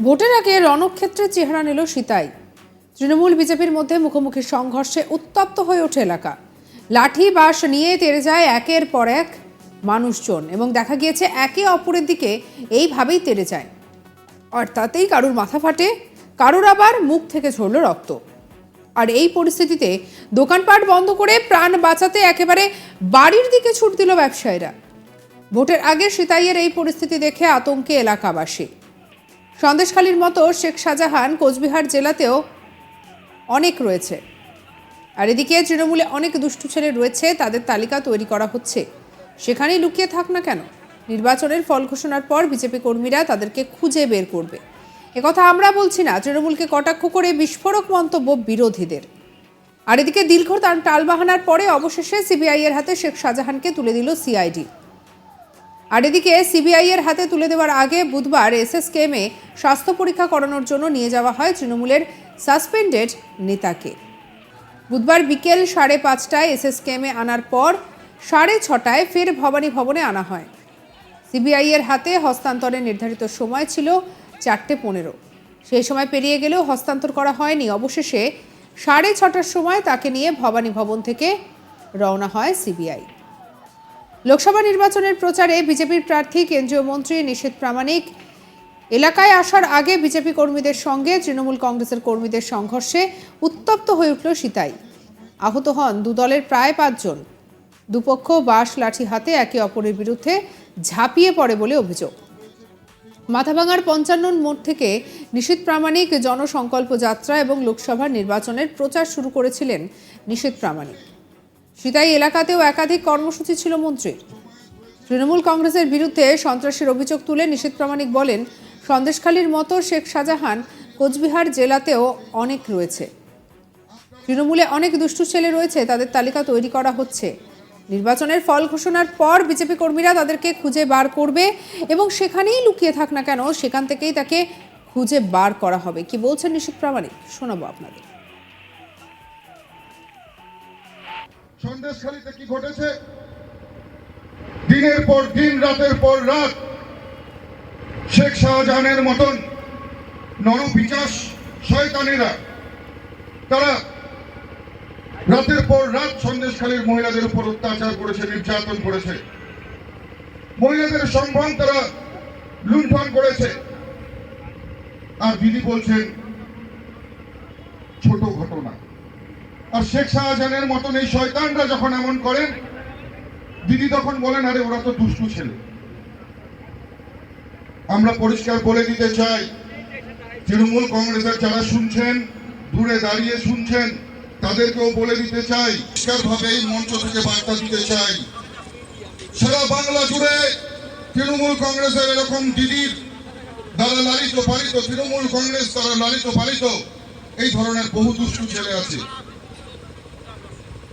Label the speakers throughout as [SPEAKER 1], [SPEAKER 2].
[SPEAKER 1] ভোটের আগে রণক্ষেত্রের চেহারা নিল সিতাই। তৃণমূল বিজেপির মধ্যে মুখোমুখি সংঘর্ষে উত্তপ্ত হয়ে ওঠে এলাকা। লাঠি, বাঁশ নিয়ে তেড়ে যায় একের পর এক মানুষজন এবং দেখা গিয়েছে একে অপরের দিকে এইভাবেই তেড়ে যায়। আর তাতেই কারুর মাথা ফাটে, কারুর আবার মুখ থেকে ঝরল রক্ত। আর এই পরিস্থিতিতে দোকানপাট বন্ধ করে প্রাণ বাঁচাতে একেবারে বাড়ির দিকে ছুট দিল ব্যবসায়ীরা। ভোটের আগে সিতাইয়ের এই পরিস্থিতি দেখে আতঙ্কে এলাকাবাসী। সন্দেশখালীর মতো শেখ শাহজাহান কোচবিহার জেলাতেও অনেক রয়েছে। আর এদিকে তৃণমূলে অনেক দুষ্টু ছেলে রয়েছে, তাদের তালিকা তৈরি করা হচ্ছে। সেখানেই লুকিয়ে থাক না কেন? নির্বাচনের ফল ঘোষণার পর বিজেপি কর্মীরা তাদেরকে খুঁজে বের করবে। একথা আমরা বলছি না, তৃণমূলকে কটাক্ষ করে বিস্ফোরক মন্তব্য বিরোধীদের। আর এদিকে দীর্ঘ তার টালবাহানার পরে অবশেষে সিবিআই এর হাতে শেখ শাহজাহানকে তুলে দিল সিআইডি। আর এদিকে সিবিআই এর হাতে তুলে দেওয়ার আগে বুধবার এসএসকেএমে স্বাস্থ্য পরীক্ষা করানোর জন্য নিয়ে যাওয়া হয় তৃণমূলের সাসপেন্ডেড নেতাকে। বুধবার বিকেল সাড়ে পাঁচটায় এসএসকেএমে আনার পর সাড়ে ছটায় ফের ভবানী ভবনে আনা হয়। সিবিআই এর হাতে হস্তান্তরের নির্ধারিত সময় ছিল চারটে পনেরো। সেই সময় পেরিয়ে গেলেও হস্তান্তর করা হয়নি। অবশেষে সাড়ে ছটার সময় তাকে নিয়ে ভবানী ভবন থেকে রওনা হয় সিবিআই। লোকসভা নির্বাচনের প্রচারে বিজেপির প্রার্থী কেন্দ্রীয় মন্ত্রী নিশীথ প্রামাণিক। এলাকায় আসার আগে বিজেপি কর্মীদের সঙ্গে তৃণমূল কংগ্রেসের কর্মীদের সংঘর্ষে উত্তপ্ত হয়ে উঠল সিতাই। আহত হন দুদলের প্রায় পাঁচজন। দুপক্ষ বাঁশ লাঠি হাতে একে অপরের বিরুদ্ধে ঝাঁপিয়ে পড়ে বলে অভিযোগ। মাথাভাঙার পঞ্চান্ন মোড় থেকে নিশীথ প্রামাণিক জনসংকল্প যাত্রা এবং লোকসভা নির্বাচনের প্রচার শুরু করেছিলেন নিশীথ প্রামাণিক। সিতাই এলাকাতেও একাধিক কর্মসূচি ছিল মন্ত্রীর। তৃণমূল কংগ্রেসের বিরুদ্ধে সন্ত্রাসের অভিযোগ তুলে নিষেধ প্রামাণিক বলেন, সন্দেশখালীর মতো শেখ শাহজাহান কোচবিহার জেলাতেও অনেক রয়েছে। তৃণমূলে অনেক দুষ্টু ছেলে রয়েছে, তাদের তালিকা তৈরি করা হচ্ছে। নির্বাচনের ফল ঘোষণার পর বিজেপি কর্মীরা তাদেরকে খুঁজে বার করবে এবং সেখানেই লুকিয়ে থাক না কেন, সেখান থেকেই তাকে খুঁজে বার করা হবে। কি বলছেন নিশীথ প্রামাণিক? শোনাবো আপনাদের।
[SPEAKER 2] সন্দেশখালীতে কি ঘটেছে? দিনের পর দিন, রাতের পর রাত, শেখ শাহজাহানের মতন নরপিচাস শয়তানেরা, তারা রাতের পর রাত সন্দেশখালীর মহিলাদের উপর অত্যাচার করেছে, নির্যাতন করেছে। মহিলাদের সম্ভ্রম তারা লুণ্ঠন করেছে। আর দিদি বলছেন, ছোট ঘটনা। আর শেখ শাহজাহানের মতন এই শয়তানরা যখন এমন করেন, দিদি তখন বলেন, আরে, ওরা তো দুষ্টু ছেলে। আমরা পরিষ্কার বলে দিতে চাই, তৃণমূল কংগ্রেসের যারা শুনছেন, দূরে দাঁড়িয়ে শুনছেন, তাদেরকেও বলে দিতে চাই, পরিষ্কারভাবে এই মঞ্চ থেকে বার্তা দিতে চাই। সারা বাংলা জুড়ে তৃণমূল কংগ্রেসের এরকম দিদির দ্বারা লালিত পালিত, তৃণমূল কংগ্রেস দ্বারা লালিত পালিত, এই ধরনের বহু দুষ্টু ছেলে আছে।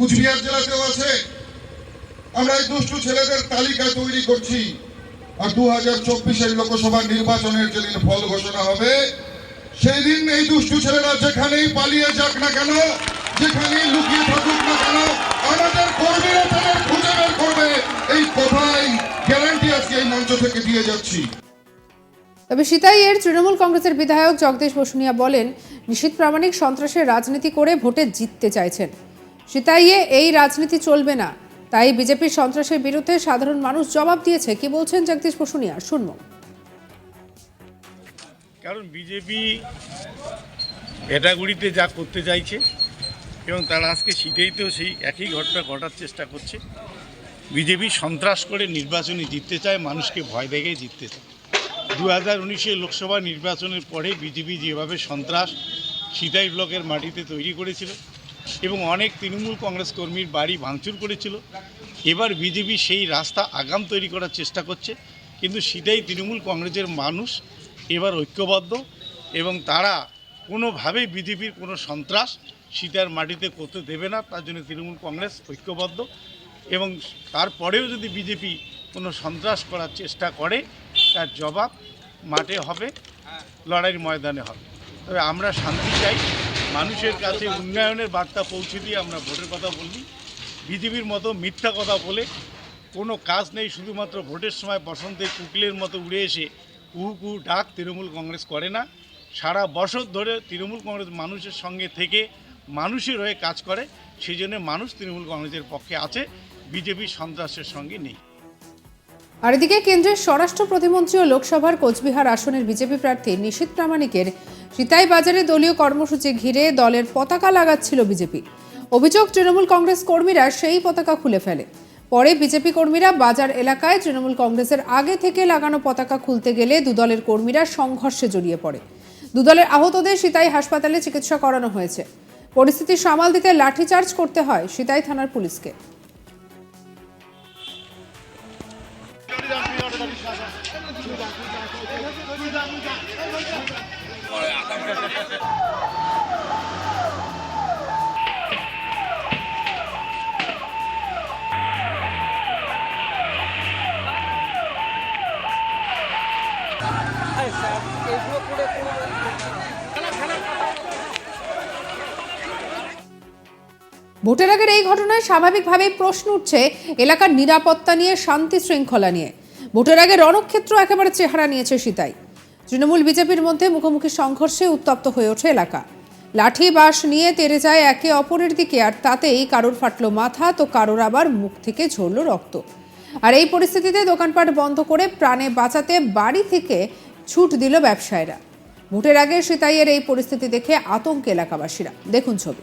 [SPEAKER 2] কুচবিহার জেলাতেও আছে। আমরা এই দুষ্টু ছেলেদের তালিকা তৈরি করছি। আর দু হাজার চব্বিশের লোকসভা নির্বাচনের যেদিন ফল ঘোষণা হবে, সেই দিন এই দুষ্টু ছেলেরা যেখানেই পালিয়ে যাক না কেন, যেখানেই লুকিয়ে থাকুক না কেন, আমাদের কর্মীরা তাদের খুঁজে বের করবে। এই কথাই গ্যারান্টি আজকে এই মঞ্চ থেকে দিয়ে যাচ্ছি।
[SPEAKER 1] তবে সিতাইয়ের তৃণমূল কংগ্রেসের বিধায়ক জগদীশ বসুনিয়া বলেন নিশীথ প্রামাণিক সন্ত্রাসের রাজনীতি করে ভোটে জিততে চাইছেন। সিতাইয়ে এই রাজনীতি চলবে না। তাই বিজেপির সন্ত্রাসের বিরুদ্ধে সাধারণ মানুষ জবাব দিয়েছে, কি বলছেন জগদীশ বসুনিয়া? শুনব।
[SPEAKER 3] কারণ বিজেপি এটাগুড়িতে যা করতে চাইছে এবং তারা আজকে শীতেইতেও সেই একই ঘটনা ঘটার চেষ্টা করছে। বিজেপি সন্ত্রাস করে নির্বাচনে জিততে চায়, মানুষকে ভয় দেখে জিততে চায়। দু হাজার উনিশের লোকসভা নির্বাচনের পরে বিজেপি যেভাবে সন্ত্রাস, সিতাই ব্লকের মাটিতে তৈরি করেছিল এবং অনেক তৃণমূল কংগ্রেস কর্মীর বাড়ি ভাঙচুর করেছিল। এবার বিজেপি সেই রাস্তা আগাম তৈরি করার চেষ্টা করছে। কিন্তু সিতাই তৃণমূল কংগ্রেসের মানুষ এবার ঐক্যবদ্ধ এবং তারা কোনোভাবেই বিজেপির কোনো সন্ত্রাস সীতার মাটিতে করতে দেবে না। তার জন্য তৃণমূল কংগ্রেস ঐক্যবদ্ধ এবং তারপরেও যদি বিজেপি কোনো সন্ত্রাস করার চেষ্টা করে, তার জবাব মাঠে হবে, লড়াইয়ের ময়দানে হবে। তবে আমরা শান্তি চাই। মানুষের কাছে উন্নয়নের বার্তা পৌঁছে দিয়ে আমরা ভোটের কথা বলি বিজেপির মতো মিথ্যা কথা বলে কোনো কাজ নেই, শুধুমাত্র ভোটের সময় বসন্তে কুকিলের মতো উড়ে এসে কুহু কুহু ডাক তৃণমূল কংগ্রেস করে না। সারা বছর ধরে তৃণমূল কংগ্রেস মানুষের সঙ্গে থেকে মানুষের হয়ে কাজ করে সেই জন্য মানুষ তৃণমূল কংগ্রেসের পক্ষে আছে, বিজেপি সন্ত্রাসের সঙ্গে নেই।
[SPEAKER 1] আর এদিকে কেন্দ্রের স্বরাষ্ট্র প্রতিমন্ত্রী ও লোকসভার কোচবিহার আসনের বিজেপি প্রার্থী নিশীত প্রামাণিকের সিতাই বাজারে দলীয় কর্মসূচি ঘিরে দলের পতাকা লাগাচ্ছিল বিজেপি। অভিযোগ, তৃণমূল কংগ্রেস কর্মীরা সেই পতাকা খুলে ফেলে। পরে বিজেপি কর্মীরা বাজার এলাকায় তৃণমূল কংগ্রেসের আগে থেকে লাগানো পতাকা খুলতে গেলে দুদলের কর্মীরা সংঘর্ষে জড়িয়ে পড়ে। দুদলের আহতদের সিতাই হাসপাতালে চিকিৎসা করানো হয়েছে। পরিস্থিতি সামাল দিতে লাঠিচার্জ করতে হয় সিতাই থানার পুলিশকে। ভোটের আগের এই ঘটনায় স্বাভাবিকভাবেই প্রশ্ন উঠছে এলাকার নিরাপত্তা নিয়ে, শান্তি শৃঙ্খলা নিয়ে। ভোটের আগে রণক্ষেত্র একেবারে চেহারা নিয়েছে সিতাই। তৃণমূল বিজেপির মধ্যে মুখোমুখি সংঘর্ষে উত্তপ্ত হয়ে ওঠে এলাকা। লাঠি, বাঁশ নিয়ে তেড়ে যায় একে অপরের দিকে আর তাতেই কারোর ফাটলো মাথা তো কারোর আবার মুখ থেকে ঝরল রক্ত। আর এই পরিস্থিতিতে দোকানপাট বন্ধ করে প্রাণে বাঁচাতে বাড়ি থেকে ছুট দিল ব্যবসায়ীরা। ভোটের আগে সিতাইয়ের এই পরিস্থিতি দেখে আতঙ্ক এলাকাবাসীরা। দেখুন ছবি।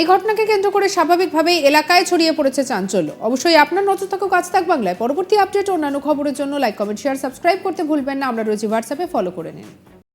[SPEAKER 1] এই ঘটনাকে কেন্দ্র করে স্বাভাবিকভাবেই এলাকায় ছড়িয়ে পড়েছে চাঞ্চল্য। অবশ্যই আপনার নজর থাকুক কাজ থাক বাংলায়। পরবর্তী আপডেট অন্যান্য খবরের জন্য লাইক কমেন্ট শেয়ার সাবস্ক্রাইব করতে ভুলবেন না। আমরা রয়েছি হোয়াটসঅ্যাপে ফলো করে নিন।